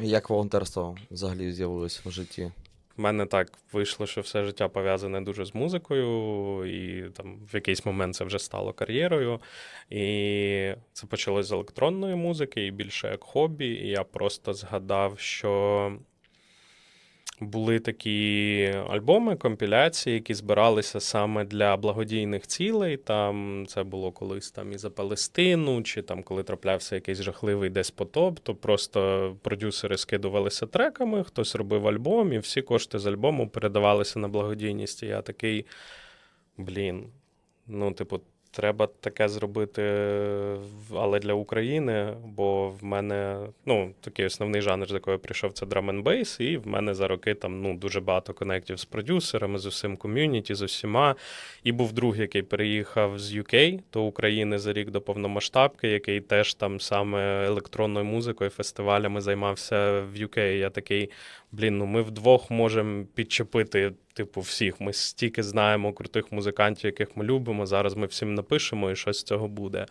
Як волонтерство взагалі з'явилось в житті? В мене так вийшло, що все життя пов'язане дуже з музикою, і там в якийсь момент це вже стало кар'єрою. І це почалось з електронної музики і більше як хобі. І я просто згадав, що були такі альбоми, компіляції, які збиралися саме для благодійних цілей. Там це було колись там і за Палестину, чи там коли траплявся якийсь жахливий десь потоп, то просто продюсери скидувалися треками, хтось робив альбом, і всі кошти з альбому передавалися на благодійність. І я такий, блін, ну, типу. Треба таке зробити, але для України, бо в мене ну, такий основний жанр, з якого я прийшов, це drum and bass, і в мене за роки там ну, дуже багато конектів з продюсерами, з усім ком'юніті, з усіма. І був друг, який переїхав з UK до України за рік до повномасштабки, який теж там саме електронною музикою, фестивалями займався в UK. Я такий, блін, ну ми вдвох можемо підчепити. Типу, всіх. Ми стільки знаємо крутих музикантів, яких ми любимо. Зараз ми всім напишемо, і щось з цього буде.